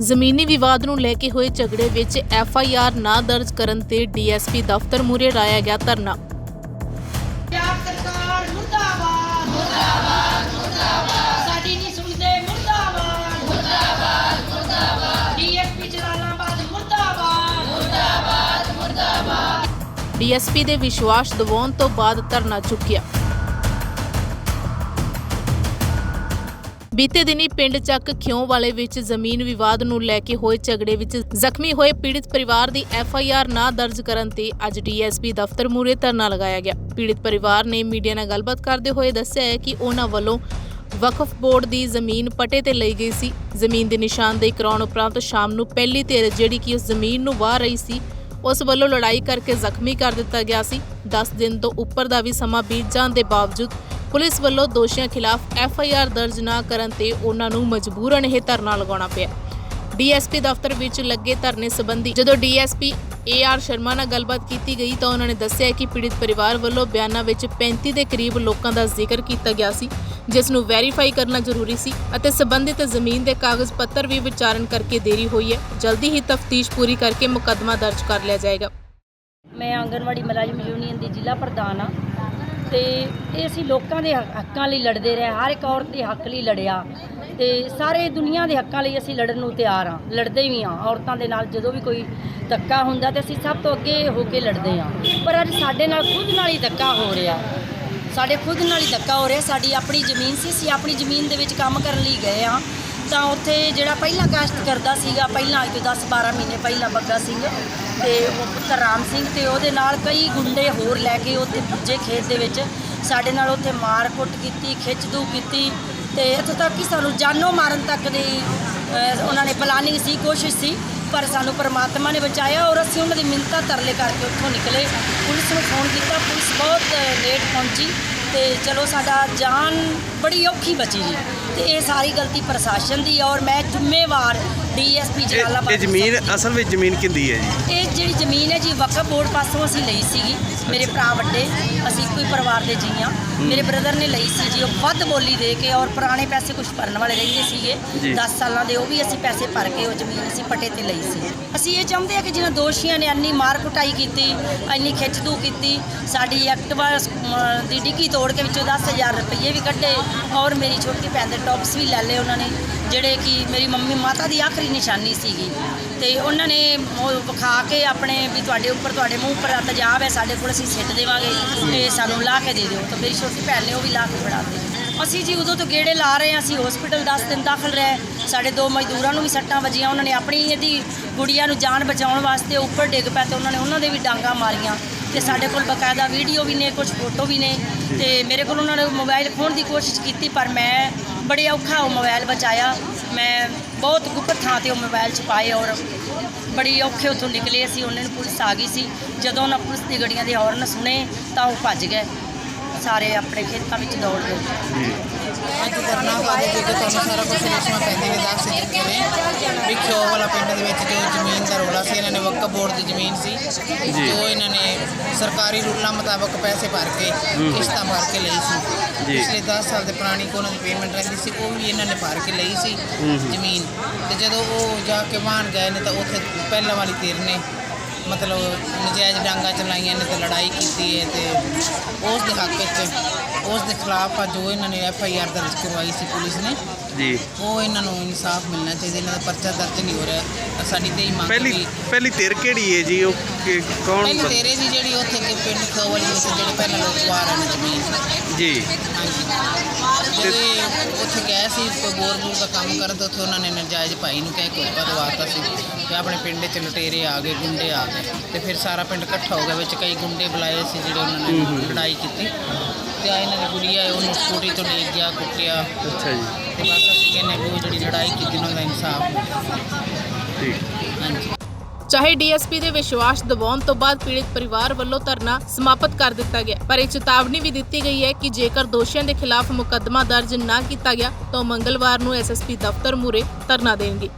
ਜ਼ਮੀਨੀ ਵਿਵਾਦ ਨੂੰ ਲੈ ਕੇ ਹੋਏ ਝਗੜੇ ਵਿੱਚ ਐਫ ਆਈ ਆਰ ਨਾ ਦਰਜ ਕਰਨ ਤੇ ਡੀਐਸਪੀ ਦਫ਼ਤਰ ਮੂਹਰੇ ਲਾਇਆ ਗਿਆ ਧਰਨਾ। ਪੰਜਾਬ ਸਰਕਾਰ ਮੁਰਦਾਬਾਦ ਮੁਰਦਾਬਾਦ ਮੁਰਦਾਬਾਦ। ਸਾਡੀ ਨਹੀਂ ਸੁਣਦੇ ਮੁਰਦਾਬਾਦ ਮੁਰਦਾਬਾਦ ਮੁਰਦਾਬਾਦ। ਡੀਐਸਪੀ ਜਲਾਲਾਬਾਦ ਮੁਰਦਾਬਾਦ ਮੁਰਦਾਬਾਦ ਮੁਰਦਾਬਾਦ। ਡੀਐਸਪੀ ਦੇ ਵਿਸ਼ਵਾਸ ਦਿਵਾਉਣ ਤੋਂ ਬਾਅਦ ਧਰਨਾ ਚੁੱਕਿਆ। ਬੀਤੇ ਦਿਨੀ ਪਿੰਡ ਚੱਕ ਖਿਉਂ ਵਾਲੇ ਵਿੱਚ ਜ਼ਮੀਨ ਵਿਵਾਦ ਨੂੰ ਲੈ ਕੇ ਹੋਏ ਝਗੜੇ ਵਿੱਚ ਜ਼ਖਮੀ ਹੋਏ ਪੀੜਿਤ ਪਰਿਵਾਰ ਦੀ ਐਫ ਆਈ ਆਰ ਨਾ ਦਰਜ ਕਰਨ ਤੇ ਅੱਜ ਡੀਐਸਪੀ ਦਫ਼ਤਰ ਮੂਹਰੇ ਧਰਨਾ ਲਗਾਇਆ ਗਿਆ। ਪੀੜਿਤ ਪਰਿਵਾਰ ਨੇ ਮੀਡੀਆ ਨਾਲ ਗੱਲਬਾਤ ਕਰਦੇ ਹੋਏ ਦੱਸਿਆ ਹੈ ਕਿ ਉਹਨਾਂ ਵੱਲੋਂ ਵਕਫ ਬੋਰਡ ਦੀ ਜ਼ਮੀਨ ਪਟੇ ਤੇ ਲਈ ਗਈ ਸੀ। ਜ਼ਮੀਨ ਦੀ ਨਿਸ਼ਾਨਦੇਹੀ ਕਰਾਉਣ ਉਪਰੰਤ ਸ਼ਾਮ ਨੂੰ ਪਹਿਲੀ ਧਿਰ ਜਿਹੜੀ ਕਿ ਉਸ ਜ਼ਮੀਨ ਨੂੰ ਵਾਹ ਰਹੀ ਸੀ, ਉਸ ਵੱਲੋਂ ਲੜਾਈ ਕਰਕੇ ਜ਼ਖਮੀ ਕਰ ਦਿੱਤਾ ਗਿਆ ਸੀ। 10 ਦਿਨ ਤੋਂ ਉੱਪਰ ਦਾ ਵੀ ਸਮਾਂ ਬੀਤ ਜਾਣ ਦੇ ਬਾਵਜੂਦ ਪੁਲਿਸ ਵੱਲੋਂ ਦੋਸ਼ੀਆਂ ਖਿਲਾਫ ਐਫ ਆਈ ਆਰ ਦਰਜ ਨਾ ਕਰਨ ਤੇ ਉਹਨਾਂ ਨੂੰ ਮਜਬੂਰਨ ਇਹ ਧਰਨਾ ਲਗਾਉਣਾ ਪਿਆ। ਡੀਐਸਪੀ ਦਫ਼ਤਰ ਵਿੱਚ ਲੱਗੇ ਧਰਨੇ ਸੰਬੰਧੀ ਜਦੋਂ ਡੀਐਸਪੀ ਏ ਆਰ ਸ਼ਰਮਾ ਨਾਲ ਗੱਲਬਾਤ ਕੀਤੀ ਗਈ ਤਾਂ ਉਹਨਾਂ ਨੇ ਦੱਸਿਆ ਕਿ ਪੀੜਿਤ ਪਰਿਵਾਰ ਵੱਲੋਂ ਬਿਆਨਾਂ ਵਿੱਚ 35 ਦੇ ਕਰੀਬ ਲੋਕਾਂ ਦਾ ਜ਼ਿਕਰ ਕੀਤਾ ਗਿਆ ਸੀ, ਜਿਸ ਨੂੰ ਵੈਰੀਫਾਈ ਕਰਨਾ ਜ਼ਰੂਰੀ ਸੀ ਅਤੇ ਸੰਬੰਧਿਤ ਜ਼ਮੀਨ ਦੇ ਕਾਗਜ਼ ਪੱਤਰ ਵੀ ਵਿਚਾਰਨ ਕਰਕੇ ਦੇਰੀ ਹੋਈ ਹੈ। ਜਲਦੀ ਹੀ ਤਫਤੀਸ਼ ਪੂਰੀ ਕਰਕੇ ਮੁਕੱਦਮਾ ਦਰਜ ਕਰ ਲਿਆ ਜਾਏਗਾ। ਮੈਂ ਆਂਗਨਵਾੜੀ ਮੁਲਾਜ਼ਮ ਯੂਨੀਅਨ ਦੀ ਜ਼ਿਲ੍ਹਾ ਪ੍ਰਧਾਨ ਹਾਂ। ਤੇ ਇਹ ਅਸੀਂ ਲੋਕਾਂ ਦੇ ਹੱਕ- ਹੱਕਾਂ ਲਈ ਲੜਦੇ ਰਹੇ, ਹਰ ਇੱਕ ਔਰਤ ਦੇ ਹੱਕ ਲਈ ਲੜਿਆ। ਤੇ ਸਾਰੇ ਦੁਨੀਆ ਦੇ ਹੱਕਾਂ ਲਈ ਅਸੀਂ ਲੜਨ ਨੂੰ ਤਿਆਰ ਆ ਲੜਦੇ ਵੀ ਆ ਔਰਤਾਂ ਦੇ ਨਾਲ ਜਦੋਂ ਵੀ ਕੋਈ ਧੱਕਾ ਹੁੰਦਾ ਤੇ ਅਸੀਂ ਸਭ ਤੋਂ ਅੱਗੇ ਹੋ ਕੇ ਲੜਦੇ ਆ ਪਰ ਅੱਜ ਸਾਡੇ ਨਾਲ ਖੁਦ ਨਾਲ ਹੀ ਧੱਕਾ ਹੋ ਰਿਹਾ। ਸਾਡੇ ਖੁਦ ਨਾਲ ਹੀ ਧੱਕਾ ਹੋ ਰਿਹਾ, ਸਾਡੀ ਆਪਣੀ ਜ਼ਮੀਨ ਸੀ, ਅਸੀਂ ਆਪਣੀ ਜ਼ਮੀਨ ਦੇ ਵਿੱਚ ਕੰਮ ਕਰਨ ਲਈ ਗਏ ਆ ਤਾਂ ਉੱਥੇ ਜਿਹੜਾ ਪਹਿਲਾਂ ਕਾਸ਼ਤ ਕਰਦਾ ਸੀਗਾ, ਪਹਿਲਾਂ ਅੱਜ ਤੋਂ 10 12 ਮਹੀਨੇ ਪਹਿਲਾਂ ਬੱਗਾ ਸਿੰਘ ਤੇ ਉਹ ਪੁੱਤਰ ਰਾਮ ਸਿੰਘ ਤੇ ਉਹਦੇ ਨਾਲ ਕਈ ਗੁੰਡੇ ਹੋਰ ਲੈ ਕੇ ਉੱਥੇ ਪੁੱਜੇ ਖੇਤ ਦੇ ਵਿੱਚ। ਸਾਡੇ ਨਾਲ ਉੱਥੇ ਮਾਰ ਕੁੱਟ ਕੀਤੀ, ਖਿੱਚਦੂ ਕੀਤੀ ਤੇ ਇੱਥੋਂ ਤੱਕ ਕਿ ਸਾਨੂੰ ਜਾਨੋਂ ਮਾਰਨ ਤੱਕ ਦੀ ਉਹਨਾਂ ਨੇ ਪਲਾਨਿੰਗ ਸੀ, ਕੋਸ਼ਿਸ਼ ਸੀ, ਪਰ ਸਾਨੂੰ ਪਰਮਾਤਮਾ ਨੇ ਬਚਾਇਆ ਔਰ ਅਸੀਂ ਉਹਨਾਂ ਦੀ ਮਿੰਨਤਾਂ ਤਰਲੇ ਕਰਕੇ ਉੱਥੋਂ ਨਿਕਲੇ। ਪੁਲਿਸ ਨੂੰ ਫੋਨ ਕੀਤਾ, ਪੁਲਿਸ ਬਹੁਤ ਲੇਟ ਪਹੁੰਚੀ ਤੇ ਚਲੋ ਸਾਡਾ ਜਾਨ ਬੜੀ ਔਖੀ ਬਚੀ ਜੀ। ਤੇ ਇਹ ਸਾਰੀ ਗਲਤੀ ਪ੍ਰਸ਼ਾਸਨ ਦੀ ਹੈ ਔਰ ਮੈਂ ਜ਼ਿੰਮੇਵਾਰ ਡੀਐਸਪੀ ਜਲਾਲਾਬਾਦ ਇਹ ਜ਼ਮੀਨ ਅਸਲ ਵਿੱਚ ਜ਼ਮੀਨ ਕਿੰਦੀ ਹੈ ਜੀ? ਇਹ ਜਿਹੜੀ ਜ਼ਮੀਨ ਹੈ ਜੀ ਵਕਫ ਬੋਰਡ ਪਾਸੋਂ ਅਸੀਂ ਲਈ ਸੀਗੀ। ਮੇਰੇ ਭਰਾ ਵੱਡੇ ਅਸੀਂ ਕੋਈ ਪਰਿਵਾਰ ਦੇ ਜੀ ਹਾਂ। ਮੇਰੇ ਬ੍ਰਦਰ ਨੇ ਲਈ ਸੀ ਜੀ ਉਹ ਵੱਧ ਬੋਲੀ ਦੇ ਕੇ ਔਰ ਪੁਰਾਣੇ ਪੈਸੇ ਕੁਝ ਭਰਨ ਵਾਲੇ ਰਹਿੰਦੇ ਸੀਗੇ। ਜੀ। 10 ਸਾਲਾਂ ਦੇ ਉਹ ਵੀ ਅਸੀਂ ਪੈਸੇ ਭਰ ਕੇ ਉਹ ਜ਼ਮੀਨ ਅਸੀਂ ਪੱਟੇ ਤੇ ਲਈ ਸੀ। ਅਸੀਂ ਇਹ ਚਾਹੁੰਦੇ ਆ ਕਿ ਜਿਹਨਾਂ ਦੋਸ਼ੀਆਂ ਨੇ ਇੰਨੀ ਮਾਰ ਕੁਟਾਈ ਕੀਤੀ ਇੰਨੀ ਖਿੱਚਦੂ ਕੀਤੀ ਸਾਡੀ ਐਕਟਿਵਾ ਦੀ ਡਿੱਗੀ ਤੋੜ ਕੇ ਵਿੱਚੋਂ 10000 ਰੁਪਏ ਵੀ ਕੱਢੇ ਔਰ ਮੇਰੀ ਛੋਟੀ ਭੈਣ ਦੇ ਟੌਪਸ ਵੀ ਲੈ ਲਏ ਉਹਨਾਂ ਨੇ, ਜਿਹੜੇ ਕਿ ਮੇਰੀ ਮੰਮੀ ਮਾਤਾ ਦੀ ਆਖਰੀ ਨਿਸ਼ਾਨੀ ਸੀਗੀ। ਤੇ ਉਹਨਾਂ ਨੇ ਵਿਖਾ ਕੇ ਆਪਣੇ ਵੀ ਤੁਹਾਡੇ ਉੱਪਰ, ਤੁਹਾਡੇ ਮੂੰਹ ਉੱਪਰ ਤਜਾਬ ਹੈ ਸਾਡੇ ਕੋਲ ਅਸੀਂ ਸਿੱਟ ਦੇਵਾਂਗੇ ਤੇ ਸਾਨੂੰ ਲਾ ਕੇ ਦੇ ਦਿਓ। ਤਾਂ ਮੇਰੀ ਛੋਟੀ ਭੈਣ ਨੇ ਉਹ ਵੀ ਲਾ ਕੇ ਫੜਾ ਦਿੱਤੀ। ਅਸੀਂ ਜੀ ਉਦੋਂ ਤੋਂ ਗੇੜੇ ਲਾ ਰਹੇ ਹਾਂ, ਅਸੀਂ ਹਸਪੀਟਲ 10 ਦਿਨ ਦਾਖਲ ਰਹੇ ਸਾਡੇ ਦੋ ਮਜ਼ਦੂਰਾਂ ਨੂੰ ਵੀ ਸੱਟਾਂ ਵੱਜੀਆਂ, ਉਹਨਾਂ ਨੇ ਆਪਣੀ ਇਹਦੀ ਗੁੜੀਆਂ ਨੂੰ ਜਾਨ ਬਚਾਉਣ ਵਾਸਤੇ ਉੱਪਰ ਡਿੱਗ ਪਏ ਤੇ ਉਹਨਾਂ ਨੇ ਉਹਨਾਂ ਦੇ ਵੀ ਡਾਂਗਾ ਮਾਰੀਆਂ। ਤੇ ਸਾਡੇ ਕੋਲ ਬਕਾਇਦਾ ਵੀਡੀਓ ਵੀ ਨੇ ਕੁਝ ਫੋਟੋ ਵੀ ਨੇ ਤੇ ਮੇਰੇ ਕੋਲ ਉਹਨਾਂ ਨੇ ਮੋਬਾਈਲ ਖੋਹਣ ਦੀ ਕੋਸ਼ਿਸ਼ ਕੀਤੀ ਪਰ ਮੈਂ ਬੜੇ ਔਖਾ ਉਹ ਮੋਬਾਈਲ ਬਚਾਇਆ। ਮੈਂ ਬਹੁਤ ਗੁਪਤ ਥਾਂ ਤੇ ਉਹ ਮੋਬਾਈਲ ਛੁਪਾਏ ਔਰ ਬੜੀ ਔਖੇ ਉੱਥੋਂ ਨਿਕਲੇ ਅਸੀਂ ਉਹਨਾਂ ਨੂੰ ਪੁਲਿਸ ਆ ਗਈ ਸੀ। ਜਦੋਂ ਉਹਨਾਂ ਪੁਲਿਸ ਦੀ ਗੱਡੀਆਂ ਦੇ ਹਾਰਨ ਸੁਣੇ ਤਾਂ ਉਹ ਭੱਜ ਗਏ। ਸਾਰੇ ਆਪਣੇ ਖੇਤਾਂ ਵਿੱਚ ਦੌੜ ਗਏ। ਅੱਜ ਕਰਨਾ ਵਾਲੇ ਜੀ ਤੁਹਾਨੂੰ ਸਾਰਾ ਕੁਝ ਰਸਮਾਂ ਪੈਂਦੇ ਨੇ ਦੱਸ ਦਿੱਤੇ ਨੇ ਵੀ ਖਿਓ ਵਾਲਾ ਪਿੰਡ ਦੇ ਵਿੱਚ ਵਕਫ ਬੋਰਡ ਦੀ ਜ਼ਮੀਨ ਸੀ। ਜੋ। ਇਹਨਾਂ ਨੇ ਸਰਕਾਰੀ ਰੂਲਾਂ ਮੁਤਾਬਕ ਪੈਸੇ ਭਰ ਕੇ ਕਿਸ਼ਤਾਂ ਭਰ ਕੇ ਲਈ ਸੀ। ਜੀ। ਪਿਛਲੇ 10 ਸਾਲ ਦੇ ਪੁਰਾਣੀ ਕੋ ਉਹਨਾਂ ਦੀ ਪੇਮੈਂਟ ਰਹਿੰਦੀ ਸੀ ਉਹ ਵੀ ਇਹਨਾਂ ਨੇ ਭਰ ਕੇ ਲਈ ਸੀ ਜ਼ਮੀਨ। ਤੇ ਜਦੋਂ ਉਹ ਜਾ ਕੇ ਵਾਹਣ ਗਏ ਨੇ ਤਾਂ ਉੱਥੇ ਪਹਿਲਾਂ ਵਾਲੀ ਧਿਰ ਨੇ ਮਤਲਬ ਨਜਾਇਜ਼ ਡਾਂਗਾ ਚਲਾਈਆਂ ਨੇ ਤੇ ਲੜਾਈ ਕੀਤੀ ਹੈ ਤੇ ਉਸ ਦੇ ਹੱਕ ਵਿੱਚ ਉਸ ਦੇ ਖਿਲਾਫ ਆ ਜੋ ਇਹਨਾਂ ਨੇ ਐਫ ਆਈ ਆਰ ਦਰਜ ਕਰਵਾਈ ਸੀ ਪੁਲਿਸ ਨੇ। ਜੀ। ਉਹ ਇਹਨਾਂ ਨੂੰ ਇਨਸਾਫ ਮਿਲਣਾ ਚਾਹੀਦਾ ਇਹਨਾਂ ਦਾ ਪਰਚਾ ਦਰਜ ਨਹੀਂ ਹੋ ਰਿਹਾ। ਸਾਡੀ ਤੇ ਹੀ ਮੰਗ ਪਹਿਲੀ ਪਹਿਲੀ ਧਿਰ ਕਿਹੜੀ ਹੈ ਜੀ? ਉਹ ਕਿ- ਕੌਣ ਪਹਿਲੀ ਤੇਰੇ ਦੀ ਜਿਹੜੀ ਉੱਥੇ ਕਿ ਪਿੰਡ ਖੋਵਲੀ ਉੱਥੇ ਜਿਹੜੇ ਪਹਿਲਾਂ ਲੋਕ ਪਾ ਰਹੇ ਨੇ ਜ਼ਮੀਨ ਜੀ। ਇਹ ਉੱਥੇ ਗਏ ਸੀ ਕੋਈ ਬੋਰ ਬੂਰ ਦਾ ਕੰਮ ਕਰਨ ਤਾਂ ਉੱਥੇ ਉਹਨਾਂ ਨੇ ਨਜਾਇਜ਼ ਭਾਈ ਨੂੰ ਕਹਿ ਕੇ ਹੁਕਾ ਦਵਾਤਾ ਸੀ ਕਿ ਆਪਣੇ ਪਿੰਡ 'ਚ ਲਟੇਰੇ ਆ ਗਏ ਗੁੰਡੇ ਆ ਤੇ ਫਿਰ ਸਾਰਾ ਪਿੰਡ ਇਕੱਠਾ ਹੋ ਗਿਆ ਵਿੱਚ ਕਈ ਗੁੰਡੇ ਬੁਲਾਏ ਸੀ ਜਿਹੜੇ ਉਹਨਾਂ ਨੇ ਲੜਾਈ ਕੀਤੀ। ਤੇ ਆ ਇਹਨਾਂ ਦੀ ਗੁੜੀਆ ਹੈ ਉਹਨੂੰ ਸਕੂਟੀ ਤੋਂ ਲੈ ਗਿਆ ਕੁੱਟਿਆ। ਅੱਛਾ ਜੀ। ਤੇ ਬਸ ਅਸੀਂ ਕਹਿੰਦੇ ਵੀ ਉਹ ਜਿਹੜੀ ਲੜਾਈ ਕੀਤੀ ਉਹਨਾਂ ਦਾ ਇਨਸਾਫ ਠੀਕ। ਹਾਂਜੀ। ਚਾਹੇ ਡੀਐਸਪੀ ਦੇ ਵਿਸ਼ਵਾਸ ਦਿਵਾਉਣ ਤੋਂ ਬਾਅਦ ਪੀੜਿਤ ਪਰਿਵਾਰ ਵੱਲੋਂ ਧਰਨਾ ਸਮਾਪਤ ਕਰ ਦਿੱਤਾ ਗਿਆ ਪਰ ਇੱਕ ਚੇਤਾਵਨੀ ਵੀ ਦਿੱਤੀ ਗਈ ਹੈ ਕਿ ਜੇਕਰ ਦੋਸ਼ੀਆਂ ਦੇ ਖਿਲਾਫ ਮੁਕੱਦਮਾ ਦਰਜ ਨਾ ਕੀਤਾ ਗਿਆ ਤਾਂ ਉਹ ਮੰਗਲਵਾਰ ਨੂੰ ਐਸਐਸਪੀ ਦਫ਼ਤਰ ਮੂਹਰੇ ਧਰਨਾ ਦੇਣਗੇ।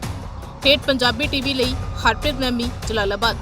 ਹੇਠ ਪੰਜਾਬੀ ਟੀਵੀ ਲਈ ਹਰਪ੍ਰੀਤ ਮੈਮੀ ਜਲਾਲਾਬਾਦ।